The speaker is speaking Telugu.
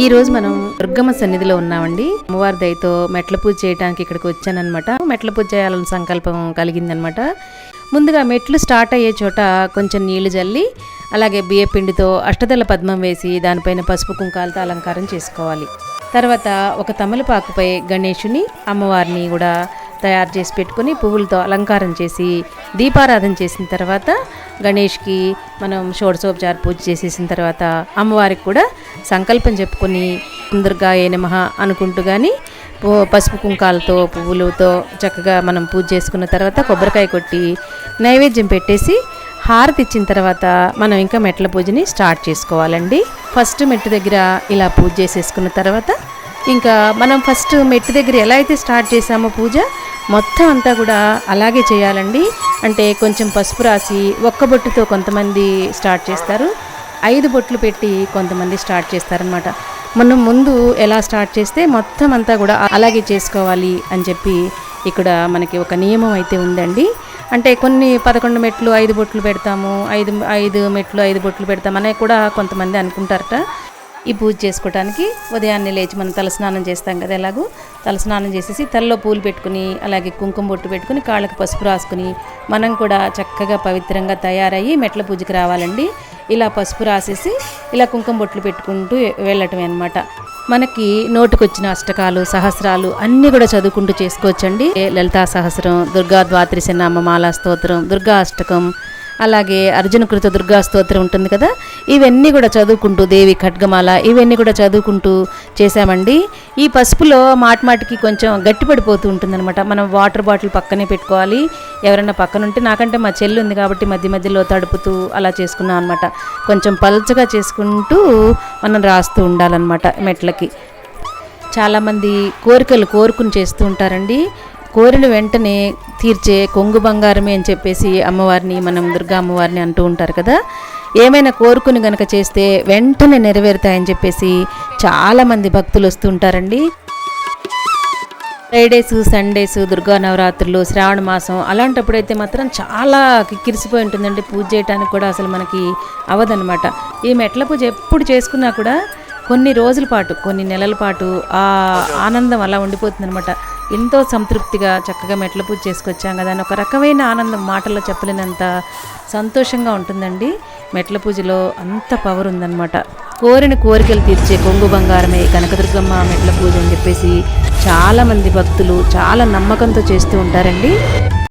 ఈ రోజు మనం దుర్గమ్మ సన్నిధిలో ఉన్నామండి. అమ్మవారి దయతో మెట్ల పూజ చేయడానికి ఇక్కడికి వచ్చానమాట మెట్ల పూజ చేయాలని సంకల్పం కలిగిందనమాట ముందుగా మెట్లు స్టార్ట్ అయ్యే చోట కొంచెం నీళ్ళు జల్లి అలాగే బియ్య పిండితో అష్టదళ పద్మం వేసి దానిపైన పసుపు కుంకాలతో అలంకారం చేసుకోవాలి. తర్వాత ఒక తమలపాకుపై గణేషుని అమ్మవారిని కూడా తయారు చేసి పెట్టుకొని పువ్వులతో అలంకారం చేసి దీపారాధన చేసిన తర్వాత గణేష్కి మనం షోడశోపచార పూజ చేసేసిన తర్వాత అమ్మవారికి కూడా సంకల్పం చెప్పుకొని తొందరగా ఏ అనుకుంటూ కానీ పసుపు కుంకాలతో పువ్వులతో చక్కగా మనం పూజ చేసుకున్న తర్వాత కొబ్బరికాయ కొట్టి నైవేద్యం పెట్టేసి హారతి ఇచ్చిన తర్వాత మనం ఇంకా మెట్ల పూజని స్టార్ట్ చేసుకోవాలండి. ఫస్ట్ మెట్టు దగ్గర ఇలా పూజ చేసేసుకున్న తర్వాత ఇంకా మనం ఫస్ట్ మెట్టు దగ్గర ఎలా అయితే స్టార్ట్ చేసామో పూజ మొత్తం అంతా కూడా అలాగే చేయాలండి. అంటే కొంచెం పసుపు రాసి ఒక్క బొట్టుతో కొంతమంది స్టార్ట్ చేస్తారు. ఐదు బొట్లు పెట్టి కొంతమంది స్టార్ట్ చేస్తారనమాట మనం ముందు ఎలా స్టార్ట్ చేస్తే మొత్తం అంతా కూడా అలాగే చేసుకోవాలి అని చెప్పి ఇక్కడ మనకి ఒక నియమం అయితే ఉందండి. అంటే కొన్ని పదకొండు మెట్లు ఐదు బొట్లు పెడతాము ఐదు ఐదు మెట్లు ఐదు బొట్లు పెడతామనే కూడా కొంతమంది అనుకుంటారట. ఈ పూజ చేసుకోవడానికి ఉదయాన్నే లేచి మనం తలస్నానం చేస్తాం కదా ఎలాగో? తలస్నానం చేసేసి తలలో పూలు పెట్టుకుని అలాగే కుంకుమ బొట్టు పెట్టుకుని కాళ్ళకు పసుపు రాసుకుని మనం కూడా చక్కగా పవిత్రంగా తయారయ్యి మెట్ల పూజకి రావాలండి. ఇలా పసుపు రాసేసి ఇలా కుంకుమ బొట్లు పెట్టుకుంటూ వెళ్ళటమే అనమాట మనకి నోటుకొచ్చిన అష్టకాలు సహస్రాలు అన్నీ కూడా చదువుకుంటూ చేసుకోవచ్చండి. లలితా సహస్రం దుర్గా ద్వాత్రిశ మాలా స్తోత్రం దుర్గా అష్టకం అలాగే అర్జున కృత దుర్గా స్తోత్రం ఉంటుంది కదా? ఇవన్నీ కూడా చదువుకుంటూ దేవి ఖడ్గమాల ఇవన్నీ కూడా చదువుకుంటూ చేశామండి. ఈ పసుపులో మాటి మాటికి కొంచెం గట్టిపడిపోతూ ఉంటుందన్నమాట. మనం వాటర్ బాటిల్ పక్కనే పెట్టుకోవాలి. ఎవరైనా పక్కన ఉంటే నాకంటే మా చెల్లి ఉంది కాబట్టి మధ్య మధ్యలో తడుపుతూ అలా చేసుకున్నాం అనమాట కొంచెం పల్చగా చేసుకుంటూ మనం రాస్తూ ఉండాలన్నమాట మెట్లకి. చాలామంది కోరికలు కోరుకుని చేస్తూ ఉంటారండి. కోరిన వెంటనే తీర్చే కొంగు బంగారమే అని చెప్పేసి అమ్మవారిని మనం దుర్గా అమ్మవారిని అంటూ ఉంటారు కదా. ఏమైనా కోరుకుని గనక చేస్తే వెంటనే నెరవేరుతాయని చెప్పేసి చాలామంది భక్తులు వస్తూ ఉంటారండి ఫ్రైడేస్ సండేస్ దుర్గా నవరాత్రులు శ్రావణ మాసం అలాంటప్పుడైతే మాత్రం చాలా కిక్కిరిసిపోయి ఉంటుందండి. పూజ చేయడానికి కూడా అసలు మనకి అవదనమాట. ఈ మెట్ల పూజ ఎప్పుడు చేసుకున్నా కూడా కొన్ని రోజుల పాటు కొన్ని నెలల పాటు ఆ ఆనందం అలా ఉండిపోతుందనమాట. ఎంతో సంతృప్తిగా చక్కగా మెట్ల పూజ చేసుకొచ్చాం కదా అని ఒక రకమైన ఆనందం మాటల్లో చెప్పలేనంత సంతోషంగా ఉంటుందండి. మెట్ల పూజలో అంత పవర్ ఉందన్నమాట. కోరిన కోరికలు తీర్చే కొంగు బంగారమే కనకదుర్గమ్మ మెట్ల పూజ అని చెప్పేసి చాలామంది భక్తులు చాలా నమ్మకంతో చేస్తూ ఉంటారండి.